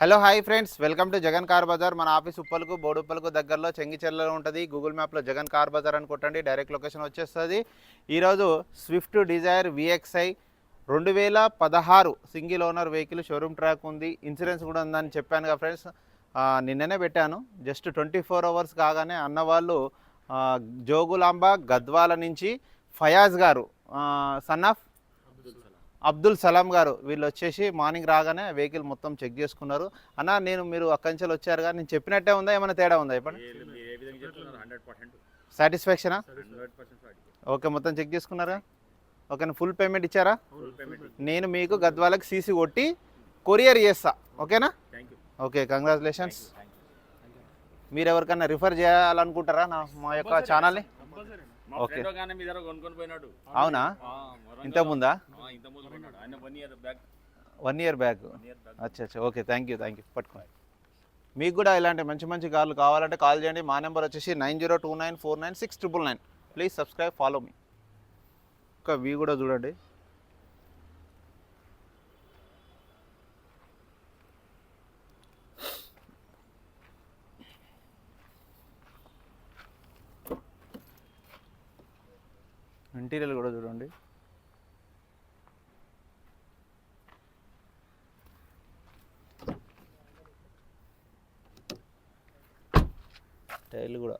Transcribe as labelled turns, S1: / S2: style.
S1: Hello hi friends welcome to Jagan car Bazaar మన office ఉప్పలకు బోడుప్పలకు దగ్గరలో చెంగిచెర్లలో ఉంటుంది. గూగుల్ మ్యాప్లో జగన్ కార్ బజార్ అని కొట్టండి. డైరెక్ట్ లొకేషన్ వచ్చేస్తుంది. ఈరోజు స్విఫ్ట్ డిజైర్ విఎక్స్ఐ రెండు వేల పదహారు single owner vehicle showroom track ఉంది. ఇన్సూరెన్స్ కూడా ఉందని చెప్పాను కదా ఫ్రెండ్స్ నిన్ననే పెట్టాను. జస్ట్ ట్వంటీ ఫోర్ అవర్స్ కాగానే అన్న వాళ్ళు జోగులాంబ గద్వాల నుంచి ఫయాజ్ గారు సన్ ఆఫ్ అబ్దుల్ సలాం గారు వీళ్ళు వచ్చేసి మార్నింగ్ రాగానే వెహికల్ మొత్తం చెక్ చేసుకున్నారు. అన్న నేను మీరు అక్కడి నుంచి వచ్చారు కానీ నేను చెప్పినట్టే ఉందా? ఏమైనా తేడా ఉందా ఇప్పుడు సాటిస్ఫాక్షనా ఓకే మొత్తం చెక్ చేసుకున్నారా? ఓకే ఫుల్ పేమెంట్ ఇచ్చారా? నేను మీకు గద్వాలకు సీసీ కొట్టి కొరియర్ చేస్తా. ఓకేనా? ఓకే కంగ్రాచులేషన్స్ మీరు ఎవరికైనా రిఫర్ చేయాలనుకుంటారా నా మా యొక్క ఛానల్ని ఓకే. అవునా. ఇంత ముందా
S2: వన్ ఇయర్ బ్యాక్
S1: అచ్చా అచ్చా. Okay thank you thank you పట్టుకోండి. మీకు కూడా ఇలాంటి మంచి మంచి కార్లు కావాలంటే కాల్ చేయండి. మా నెంబర్ వచ్చేసి nine zero two nine four nine six triple nine please subscribe follow మీ ఒక వీ కూడా చూడండి. ఇంటీరియర్ కూడా చూడండి. టైర్లు కూడా.